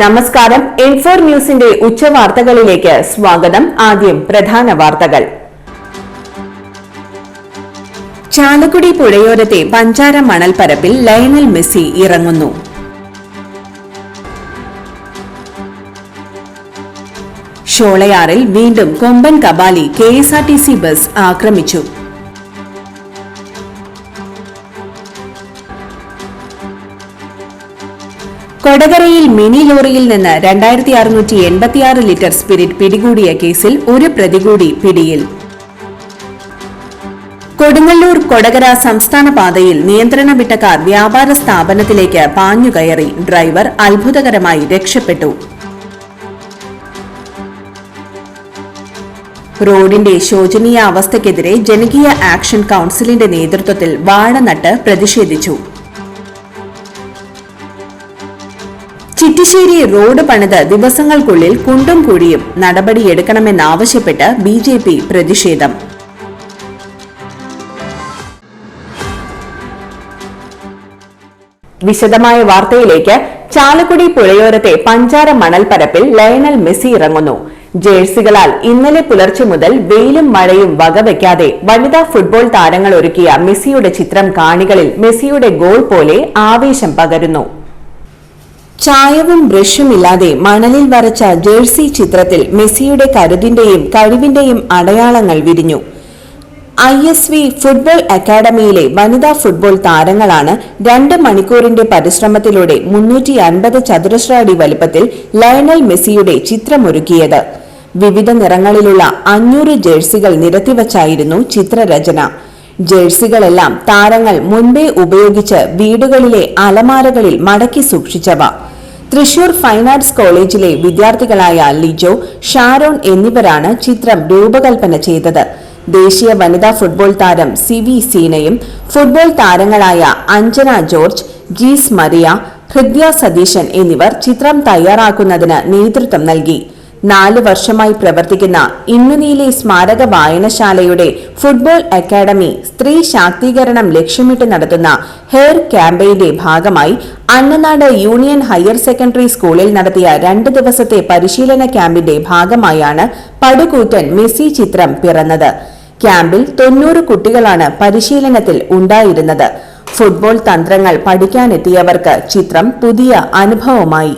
നമസ്കാരം. ഇൻഫോർ ന്യൂസിന്റെ ഉച്ചവാർത്തകളിലേക്ക് സ്വാഗതം. ആദ്യം പ്രധാന വാർത്തകൾ. ചാലക്കുടി പുഴയോരത്തെ പഞ്ചാര മണൽപ്പരപ്പിൽ ലയണൽ മെസ്സി ഇറങ്ങുന്നു. ഷോളയാറിൽ വീണ്ടും കൊമ്പൻ Kabali K S R T C bus ആക്രമിച്ചു. കൊടകരയിൽ മിനി ലോറിയിൽ നിന്ന് രണ്ടായിരത്തി അറുന്നൂറ്റി എൺപത്തിയാറ് ലിറ്റർ സ്പിരിറ്റ് പിടികൂടിയ കേസിൽ ഒരു പ്രതി കൂടി പിടിയിൽ. കൊടുങ്ങല്ലൂർ കൊടകര സംസ്ഥാന പാതയിൽ നിയന്ത്രണം വിട്ട കാർ വ്യാപാര സ്ഥാപനത്തിലേക്ക് പാഞ്ഞുകയറി ഡ്രൈവർ അത്ഭുതകരമായി രക്ഷപ്പെട്ടു. റോഡിന്റെ ശോചനീയ അവസ്ഥയ്ക്കെതിരെ ജനകീയ ആക്ഷൻ കൌൺസിലിന്റെ നേതൃത്വത്തിൽ വാഴ നട്ട് പ്രതിഷേധിച്ചു. ചിറ്റിശ്ശേരി റോഡ് പണിത് ദിവസങ്ങൾക്കുള്ളിൽ കുണ്ടും കുഴിയും നടപടിയെടുക്കണമെന്നാവശ്യപ്പെട്ട് ബി ജെ പി പ്രതിഷേധം. വിശദമായ വാർത്തയിലേക്ക് ചാലക്കുടി പുഴയോരത്തെ പഞ്ചാര മണൽപ്പരപ്പിൽ ലയണൽ മെസ്സി ഇറങ്ങുന്നു. ജേഴ്സികളാൽ ഇന്നലെ പുലർച്ചെ മുതൽ വെയിലും മഴയും വകവയ്ക്കാതെ വനിതാ ഫുട്ബോൾ താരങ്ങൾ ഒരുക്കിയ മെസ്സിയുടെ ചിത്രം കാണികളിൽ മെസ്സിയുടെ ഗോൾ പോലെ ആവേശം പകരുന്നു. ചായവും ബ്രഷും ഇല്ലാതെ മണലിൽ വരച്ച ജേഴ്സി ചിത്രത്തിൽ മെസ്സിയുടെ കരുതിന്റെയും കഴിവിന്റെയും അടയാളങ്ങൾ വിരിഞ്ഞു. ഐ എസ് വി ഫുട്ബോൾ അക്കാദമിയിലെ വനിതാ ഫുട്ബോൾ താരങ്ങളാണ് രണ്ട് മണിക്കൂറിന്റെ പരിശ്രമത്തിലൂടെ മുന്നൂറ്റി അൻപത് ചതുരശ്ര അടി വലുപ്പത്തിൽ ലയണൽ മെസ്സിയുടെ ചിത്രമൊരുക്കിയത്. വിവിധ നിറങ്ങളിലുള്ള അഞ്ഞൂറ് ജേഴ്സികൾ നിരത്തിവച്ചായിരുന്നു ചിത്രരചന. ജേഴ്സികളെല്ലാം താരങ്ങൾ മുൻപേ ഉപയോഗിച്ച് വീടുകളിലെ അലമാരകളിൽ മടക്കി സൂക്ഷിച്ചവ. തൃശൂർ ഫൈൻ ആർട്സ് കോളേജിലെ വിദ്യാർത്ഥികളായ ലിജോ ഷാരോൺ എന്നിവരാണ് ചിത്രം രൂപകൽപ്പന ചെയ്തത്. ദേശീയ വനിതാ ഫുട്ബോൾ താരം സി വി സീനയും ഫുട്ബോൾ താരങ്ങളായ അഞ്ജന ജോർജ് ജീസ് മറിയ ഹൃദ്യ സതീശൻ എന്നിവർ ചിത്രം തയ്യാറാക്കുന്നതിന് നേതൃത്വം നൽകി. നാല് വർഷമായി പ്രവർത്തിക്കുന്ന ഇന്നുനീലെ സ്മാരക വായനശാലയുടെ ഫുട്ബോൾ അക്കാദമി സ്ത്രീ ശാക്തീകരണം ലക്ഷ്യമിട്ട് നടത്തുന്ന ഹെയർ ക്യാമ്പയിന്റെ ഭാഗമായി അന്നനാട് യൂണിയൻ ഹയർ സെക്കൻഡറി സ്കൂളിൽ നടത്തിയ രണ്ട് ദിവസത്തെ പരിശീലന ക്യാമ്പിന്റെ ഭാഗമായാണ് പടുകൂറ്റൻ മെസ്സി ചിത്രം പിറന്നത്. ക്യാമ്പിൽ തൊണ്ണൂറ് കുട്ടികളാണ് പരിശീലനത്തിൽ ഉണ്ടായിരുന്നത്. ഫുട്ബോൾ തന്ത്രങ്ങൾ പഠിക്കാനെത്തിയവർക്ക് ചിത്രം പുതിയ അനുഭവമായി.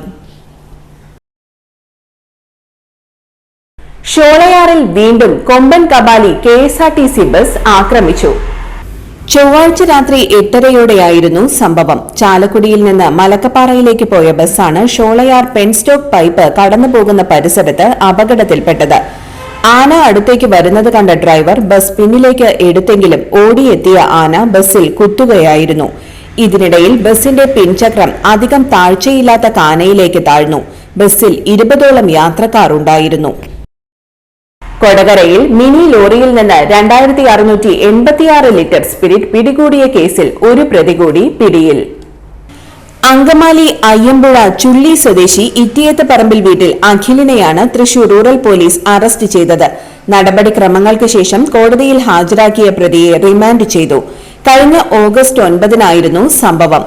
ഷോളയാറിൽ വീണ്ടും കൊമ്പൻ Kabali K S R T C bus ആക്രമിച്ചു. ചൊവ്വാഴ്ച രാത്രി എട്ടരയോടെയായിരുന്നു സംഭവം. ചാലക്കുടിയിൽ നിന്ന് മലക്കപ്പാറയിലേക്ക് പോയ ബസ്സാണ് ഷോളയാർ പെൻസ്റ്റോക്ക് പൈപ്പ് കടന്നുപോകുന്ന പരിസരത്ത് അപകടത്തിൽപ്പെട്ടത്. ആന അടുത്തേക്ക് വരുന്നത് കണ്ട ഡ്രൈവർ ബസ് പിന്നിലേക്ക് എടുത്തെങ്കിലും ഓടിയെത്തിയ ആന ബസ്സിൽ കുത്തുകയായിരുന്നു. ഇതിനിടയിൽ ബസിന്റെ പിൻചക്രം അധികം താഴ്ചയില്ലാത്ത കാനയിലേക്ക് താഴ്ന്നു. ബസ്സിൽ ഇരുപതോളം യാത്രക്കാർ ഉണ്ടായിരുന്നു. കൊടകരയിൽ മിനി ലോറിയിൽ നിന്ന് രണ്ടായിരത്തി അറുന്നൂറ്റി എൺപത്തിയാറ് ലിറ്റർ സ്പിരിറ്റ് പിടികൂടിയ കേസിൽ ഒരു പ്രതി കൂടി പിടിയിൽ. അങ്കമാലി അയ്യമ്പുഴ ചുള്ളി സ്വദേശി ഇറ്റിയത്ത് പറമ്പിൽ വീട്ടിൽ അഖിലിനെയാണ് തൃശൂർ റൂറൽ പോലീസ് അറസ്റ്റ് ചെയ്തത്. നടപടിക്രമങ്ങൾക്ക് ശേഷം കോടതിയിൽ ഹാജരാക്കിയ പ്രതിയെ റിമാൻഡ് ചെയ്തു. കഴിഞ്ഞ ഓഗസ്റ്റ് ഒൻപതിനായിരുന്നു സംഭവം.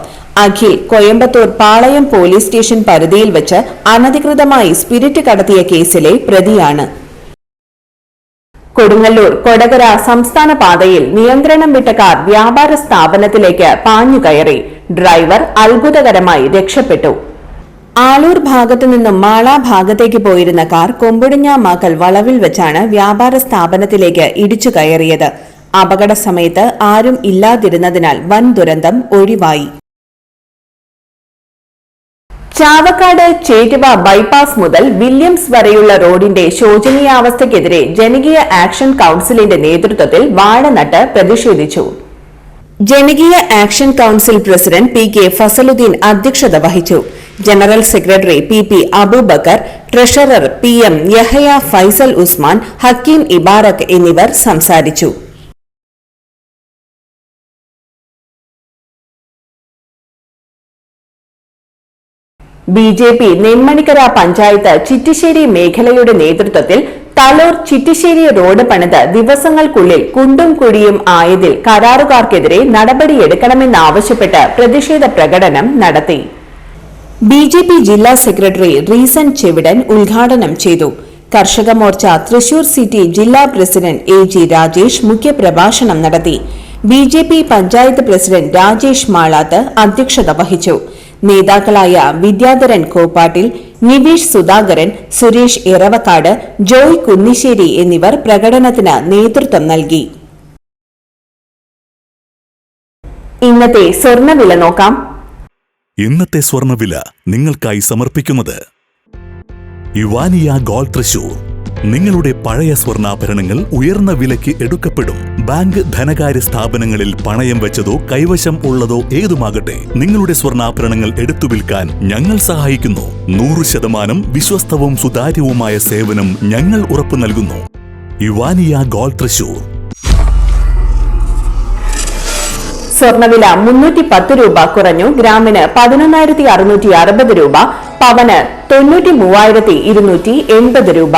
അഖിൽ കോയമ്പത്തൂർ പാളയം പോലീസ് സ്റ്റേഷൻ പരിധിയിൽ വച്ച് അനധികൃതമായി സ്പിരിറ്റ് കടത്തിയ കേസിലെ പ്രതിയാണ്. കൊടുങ്ങല്ലൂർ കൊടകര സംസ്ഥാന പാതയിൽ നിയന്ത്രണം വിട്ട കാർ വ്യാപാര സ്ഥാപനത്തിലേക്ക് പാഞ്ഞുകയറി ഡ്രൈവർ അത്ഭുതകരമായി രക്ഷപ്പെട്ടു. ആലൂർ ഭാഗത്തു നിന്നും മാള ഭാഗത്തേക്ക് പോയിരുന്ന കാർ കൊമ്പുടിഞ്ഞാമാക്കൽ വളവിൽ വെച്ചാണ് വ്യാപാര സ്ഥാപനത്തിലേക്ക് ഇടിച്ചു കയറിയത്. അപകട സമയത്ത് ആരും ഇല്ലാതിരുന്നതിനാൽ വൻ ദുരന്തം ഒഴിവായി. ചാവക്കാട് ചേറ്റുവ ബൈപ്പാസ് മുതൽ വില്യംസ് വരെയുള്ള റോഡിന്റെ ശോചനീയാവസ്ഥയ്ക്കെതിരെ ജനകീയ ആക്ഷൻ കൌൺസിലിന്റെ നേതൃത്വത്തിൽ വാഴനട്ട് പ്രതിഷേധിച്ചു. ജനകീയ action council president P K Fasaluddin അധ്യക്ഷത വഹിച്ചു. General secretary P P Abubakar treasurer P M Yahya Faisal Usman Hakeem ഇബാറക് എന്നിവർ സംസാരിച്ചു. B J P Nenmanikkara panchayat Chittissery മേഖലയുടെ നേതൃത്വത്തിൽ തലോർ ചിറ്റിശ്ശേരി റോഡ് പണിത് ദിവസങ്ങൾക്കുള്ളിൽ കുണ്ടും കുഴിയും ആയതിൽ കരാറുകാർക്കെതിരെ നടപടിയെടുക്കണമെന്നാവശ്യപ്പെട്ട് പ്രതിഷേധ പ്രകടനം നടത്തി. ബി ജെ പി ജില്ലാ സെക്രട്ടറി റീസൻ ചെവിടൻ ഉദ്ഘാടനം ചെയ്തു. കർഷക മോർച്ച തൃശൂർ സിറ്റി ജില്ലാ പ്രസിഡന്റ് എ ജി രാജേഷ് മുഖ്യപ്രഭാഷണം നടത്തി. B J P panchayat president Rajesh Malath അധ്യക്ഷത വഹിച്ചു. നേതാക്കളായ വിദ്യാധരൻ കോപ്പാട്ടിൽ നിവേഷ് സുധാകരൻ സുരേഷ് ഇറവക്കാട് ജോയ് കുന്നിശ്ശേരി എന്നിവർ പ്രകടനത്തിന് നേതൃത്വം നൽകി. ഇന്നത്തെ സ്വർണവില നോക്കാം. ഇന്നത്തെ സ്വർണവില നിങ്ങൾക്കായി സമർപ്പിക്കുന്നത് യുവാനിയ ഗോൾ തൃശൂർ. നിങ്ങളുടെ പഴയ സ്വർണാഭരണങ്ങൾ ഉയർന്ന വിലയ്ക്ക് എടുക്കപ്പെടും. ബാങ്ക് ധനകാര്യ സ്ഥാപനങ്ങളിൽ പണയം വെച്ചതോ കൈവശം ഉള്ളതോ ഏതുമാകട്ടെ നിങ്ങളുടെ സ്വർണാഭരണങ്ങൾ എടുത്തു വിൽക്കാൻ ഞങ്ങൾ സഹായിക്കുന്നു. നൂറ് ശതമാനം വിശ്വസ്തവും സുതാര്യവുമായ സേവനം ഞങ്ങൾ ഉറപ്പു നൽകുന്നു. യുവാനിയ ഗോൾ തൃശൂർ. സ്വർണവില മുന്നൂറ്റി പത്ത് രൂപ കുറഞ്ഞു. ഗ്രാമിന് പതിനൊന്നായിരത്തി അറുന്നൂറ്റി അറുപത് രൂപ പവന് തൊണ്ണൂറ്റി മൂവായിരത്തി ഇരുന്നൂറ്റി എൺപത് രൂപ.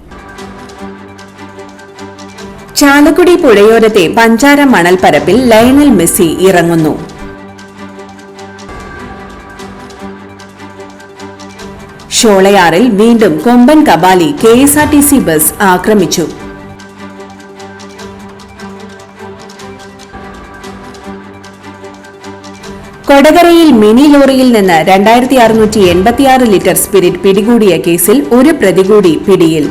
ചാലക്കുടി പുഴയോരത്തെ പഞ്ചാര മണൽപ്പരപ്പിൽ ലയണൽ മെസ്സി ഇറങ്ങുന്നു. ഷോളയാറിൽ വീണ്ടും കൊമ്പൻ Kabali K S R T C bus ആക്രമിച്ചു. കൊടകരയിൽ മിനി ലോറിയിൽ നിന്ന് രണ്ടായിരത്തി അറുന്നൂറ്റി എൺപത്തിയാറ് ലിറ്റർ സ്പിരിറ്റ് പിടികൂടിയ കേസിൽ ഒരു പ്രതികൂടി പിടിയിൽ.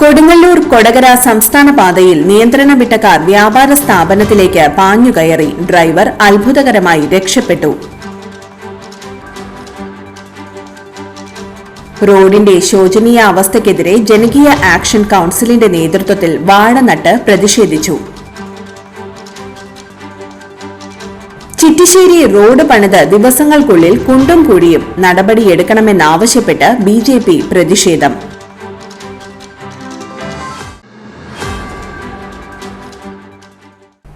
കൊടുങ്ങല്ലൂർ കൊടകര സംസ്ഥാന പാതയിൽ നിയന്ത്രണം വിട്ട കാർ വ്യാപാര സ്ഥാപനത്തിലേക്ക് പാഞ്ഞുകയറി ഡ്രൈവർ അത്ഭുതകരമായി രക്ഷപ്പെട്ടു. റോഡിന്റെ ശോചനീയ അവസ്ഥയ്ക്കെതിരെ ജനകീയ ആക്ഷൻ കൌൺസിലിന്റെ നേതൃത്വത്തിൽ വാഴ നട്ട് പ്രതിഷേധിച്ചു. ചിറ്റിശ്ശേരി റോഡ് പണിത് ദിവസങ്ങൾക്കുള്ളിൽ കുണ്ടും കുഴിയും നടപടിയെടുക്കണമെന്നാവശ്യപ്പെട്ട് ബി പ്രതിഷേധം.